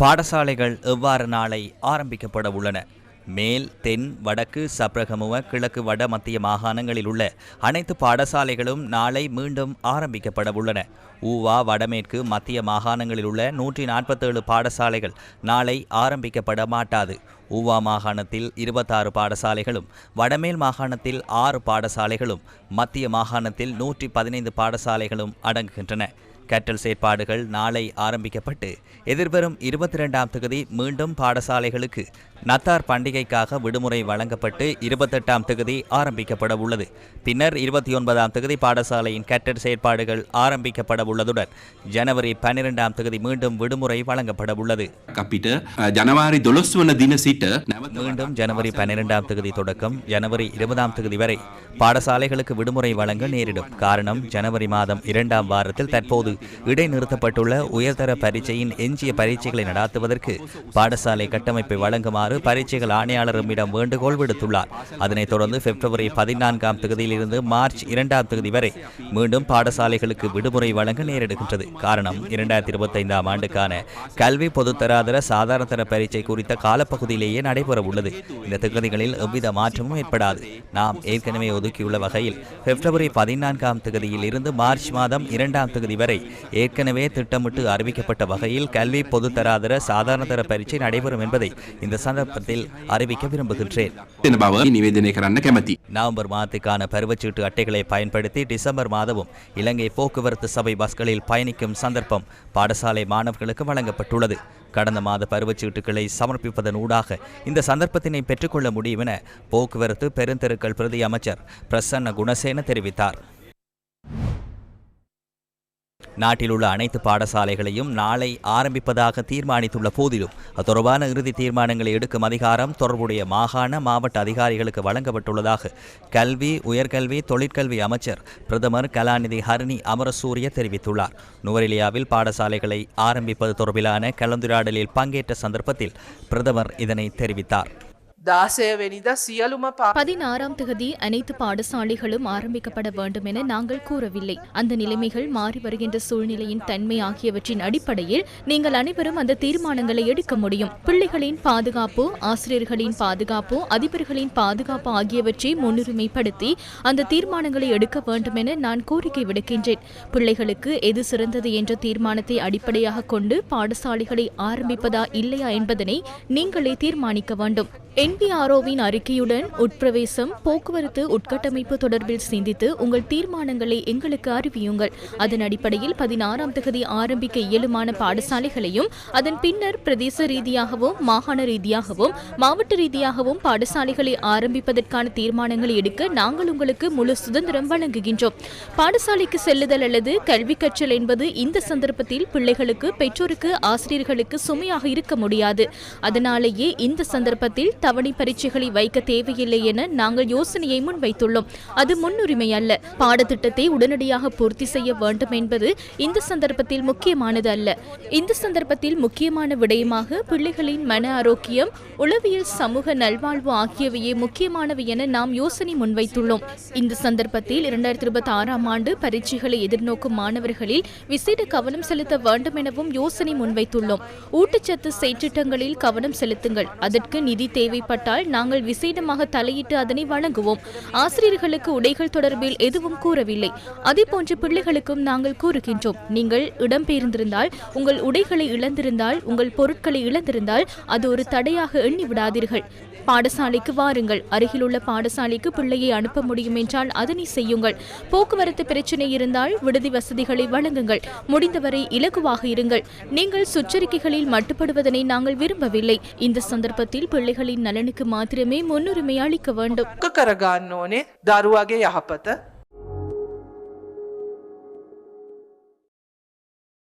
பாடசாலைகள் எவ்வாறு நாளை ஆரம்பிக்கப்பட உள்ளன? மேல் தென் வடக்கு சப்ரகமுவ கிழக்கு வட மத்திய மாகாணங்களில் உள்ள அனைத்து பாடசாலைகளும் நாளை மீண்டும் ஆரம்பிக்கப்பட உள்ளன. ஊவா வடமேற்கு மத்திய மாகாணங்களில் உள்ள நூற்றி நாற்பத்தேழு பாடசாலைகள் நாளை ஆரம்பிக்கப்பட மாட்டாது. ஊவா மாகாணத்தில் இருபத்தாறு பாடசாலைகளும் வடமேல் மாகாணத்தில் ஆறு பாடசாலைகளும் மத்திய மாகாணத்தில் நூற்றி பதினைந்து பாடசாலைகளும் அடங்குகின்றன. கற்றல் செயற்பாடுகள் நாளை ஆரம்பிக்கப்பட்டு எதிர்வரும் இருபத்தி ரெண்டாம் தொகுதி மீண்டும் பாடசாலைகளுக்கு நத்தார் பண்டிகைக்காக விடுமுறை வழங்கப்பட்டு இருபத்தெட்டாம் தொகுதி ஆரம்பிக்கப்பட உள்ளது. பின்னர் இருபத்தி ஒன்பதாம் தொகுதி பாடசாலையின் கற்றல் செயற்பாடுகள் ஆரம்பிக்கப்பட உள்ளதுடன் ஜனவரி பன்னிரெண்டாம் தொகுதி மீண்டும் விடுமுறை வழங்கப்பட உள்ளது. மீண்டும் ஜனவரி பன்னிரெண்டாம் தொகுதி தொடக்கம் ஜனவரி இருபதாம் தொகுதி வரை பாடசாலைகளுக்கு விடுமுறை வழங்க நேரிடும். காரணம் ஜனவரி மாதம் இரண்டாம் வாரத்தில் தற்போது இடைநிறுத்தப்பட்டுள்ள உயர்தர பரீட்சையின் எஞ்சிய பரீட்சைகளை நடாத்துவதற்கு பாடசாலை கட்டமைப்பை வழங்குமாறு பரீட்சைகள் ஆணையாளரிடம் வேண்டுகோள் விடுத்துள்ளார். அதனைத் தொடர்ந்து பிப்ரவரி பதினான்காம் தேதியிலிருந்து மார்ச் இரண்டாம் தேதி வரை மீண்டும் பாடசாலைகளுக்கு விடுமுறை வழங்க நேரிடுகின்றது. காரணம் இரண்டாயிரத்தி இருபத்தைந்தாம் ஆண்டுக்கான கல்வி பொதுத்தராதர சாதாரணதர பரீட்சை குறித்த காலப்பகுதியிலேயே நடைபெற உள்ளது இந்த திகதிகளில் எவ்வித மாற்றமும் ஏற்படாது. நாம் ஏற்கனவே ஒதுக்கியுள்ள வகையில் பிப்ரவரி பதினான்காம் தேதியில் இருந்து மார்ச் மாதம் இரண்டாம் தேதி வரை ஏற்கனவே திட்டமிட்டு அறிவிக்கப்பட்ட வகையில் கல்வி பொதுத்தராதர சாதாரணதர பரீட்சை நடைபெறும் என்பதை இந்த சந்தர்ப்பத்தில் அறிவிக்க விரும்புகின்றேன். நவம்பர் மாதத்துக்கான பருவச்சீட்டு அட்டைகளை பயன்படுத்தி டிசம்பர் மாதமும் இலங்கை போக்குவரத்து சபை பஸ்களில் பயணிக்கும் சந்தர்ப்பம் பாடசாலை மாணவர்களுக்கு வழங்கப்பட்டுள்ளது. கடந்த மாத பருவச்சீட்டுகளை சமர்ப்பிப்பதன் ஊடாக இந்த சந்தர்ப்பத்தினை பெற்றுக்கொள்ள முடியும் என போக்குவரத்து பெருந்தெருக்கள் பிரதி அமைச்சர் பிரசன்ன குணசேன தெரிவித்தார். நாட்டில் உள்ள அனைத்து பாடசாலைகளையும் நாளை ஆரம்பிப்பதாக தீர்மானித்துள்ள போதிலும் அது தொடர்பான இறுதி தீர்மானங்களை எடுக்கும் அதிகாரம் தொடர்புடைய மாகாண மாவட்ட அதிகாரிகளுக்கு வழங்கப்பட்டுள்ளதாக கல்வி உயர்கல்வி தொழிற்கல்வி அமைச்சர் பிரதமர் கலாநிதி ஹரிணி அமரசூரிய தெரிவித்துள்ளார். நுவரெலியாவில் பாடசாலைகளை ஆரம்பிப்பது தொடர்பிலான கலந்துரையாடலில் பங்கேற்ற சந்தர்ப்பத்தில் பிரதமர் இதனை தெரிவித்தார். දාසයවෙනිද සියලුම පා பதினாறாம் தேதி அனைத்து பாடசாலைகளும் ஆரம்பிக்கப்பட வேண்டும் என நாங்கள் கூறவில்லை அந்த நிலைமைகள் மாறி வருகின்ற சூழ்நிலையின் தன்மை ஆகியவற்றின் அடிப்படையில் நீங்கள் அனைவரும் அந்த தீர்மானங்களை எடுக்க முடியும் பிள்ளைகளின் பாதுகாப்பு ஆசிரியர்களின் பாதுகாப்பு அதிபர்களின் பாதுகாப்பு ஆகியவற்றை முன்னுரிமைப்படுத்தி அந்த தீர்மானங்களை எடுக்க வேண்டும் என நான் கோரிக்கை விடுக்கின்றேன் பிள்ளைகளுக்கு எது சிறந்தது என்ற தீர்மானத்தை அடிப்படையாக கொண்டு பாடசாலைகளை ஆரம்பிப்பதா இல்லையா என்பதனை நீங்களே தீர்மானிக்க வேண்டும் என்பிஆர்ஓவின் அறிக்கையுடன் உட்பிரவேசம் போக்குவரத்து உட்கட்டமைப்பு தொடர்பில் சிந்தித்து உங்கள் தீர்மானங்களை எங்களுக்கு அறிவியுங்கள். அதன் அடிப்படையில் பதினாறாம் தகுதி ஆரம்பிக்க இயலுமான பாடசாலைகளையும் அதன் பின்னர் பிரதேச ரீதியாகவும் மாகாண ரீதியாகவும் மாவட்ட ரீதியாகவும் பாடசாலைகளை ஆரம்பிப்பதற்கான தீர்மானங்களை எடுக்க நாங்கள் உங்களுக்கு முழு சுதந்திரம் வழங்குகின்றோம். பாடசாலைக்கு செல்லுதல் அல்லது கல்வி கற்றல் என்பது இந்த சந்தர்ப்பத்தில் பிள்ளைகளுக்கு பெற்றோருக்கு ஆசிரியர்களுக்கு சுமையாக இருக்க முடியாது. அதனாலேயே இந்த சந்தர்ப்பத்தில் ஆவணி பரீட்சைகளை வைக்க தேவையில்லை என நாங்கள் யோசனையை முன்வைத்துள்ளோம். அது முன்னுரிமை அல்ல. பாடத்திட்டத்தை உடனடியாக பூர்த்தி செய்ய வேண்டும் என்பது இந்த சந்தர்ப்பத்தில் முக்கியமானது அல்ல. இந்த சந்தர்ப்பத்தில் முக்கியமான விடயமாக பிள்ளைகளின் மன ஆரோக்கியம் உளவியல் சமூக நல்வாழ்வு ஆகியவையே முக்கியமானவை என நாம் யோசனை முன்வைத்துள்ளோம். இந்த சந்தர்ப்பத்தில் இரண்டாயிரத்தி இருபத்தி ஆறாம் ஆண்டு பரீட்சைகளை எதிர்நோக்கும் மாணவர்களில் விசேட கவனம் செலுத்த வேண்டும் எனவும் யோசனை முன்வைத்துள்ளோம். ஊட்டச்சத்து செயற்றிட்டங்களில் கவனம் செலுத்துங்கள். அதற்கு நிதி தேவை தேவைப்பட்டால் நாங்கள் விசேடமாக தலையிட்டு அதனை வழங்குவோம் ஆசிரியர்களுக்கு உடைகள் தொடர்பில் எதுவும் கூறவில்லை. அதேபோன்று பிள்ளைகளுக்கும் நாங்கள் கூறுகின்றோம். நீங்கள் இடம்பெயர்ந்திருந்தால் உங்கள் உடைகளை இழந்திருந்தால் உங்கள் பொருட்களை இழந்திருந்தால் அது ஒரு தடையாக எண்ணி விடாதீர்கள் பாடசாலைக்கு வாருங்கள். அருகிலுள்ள பாடசாலைக்கு பிள்ளையை அனுப்ப முடியும் என்றால் அதனை செய்யுங்கள். போக்குவரத்து பிரச்சனை இருந்தால் விடுதி வசதிகளை வழங்குங்கள். முடிந்தவரை இலகுவாக இருங்கள். நீங்கள் சுற்றறிக்கைகளில் மட்டுப்படுவதனை நாங்கள் விரும்பவில்லை. இந்த சந்தர்ப்பத்தில் பிள்ளைகளின் நலனுக்கு மாத்திரமே முன்னுரிமை அளிக்க வேண்டும் கரகானோனே தருவாகே யகப்பத்தை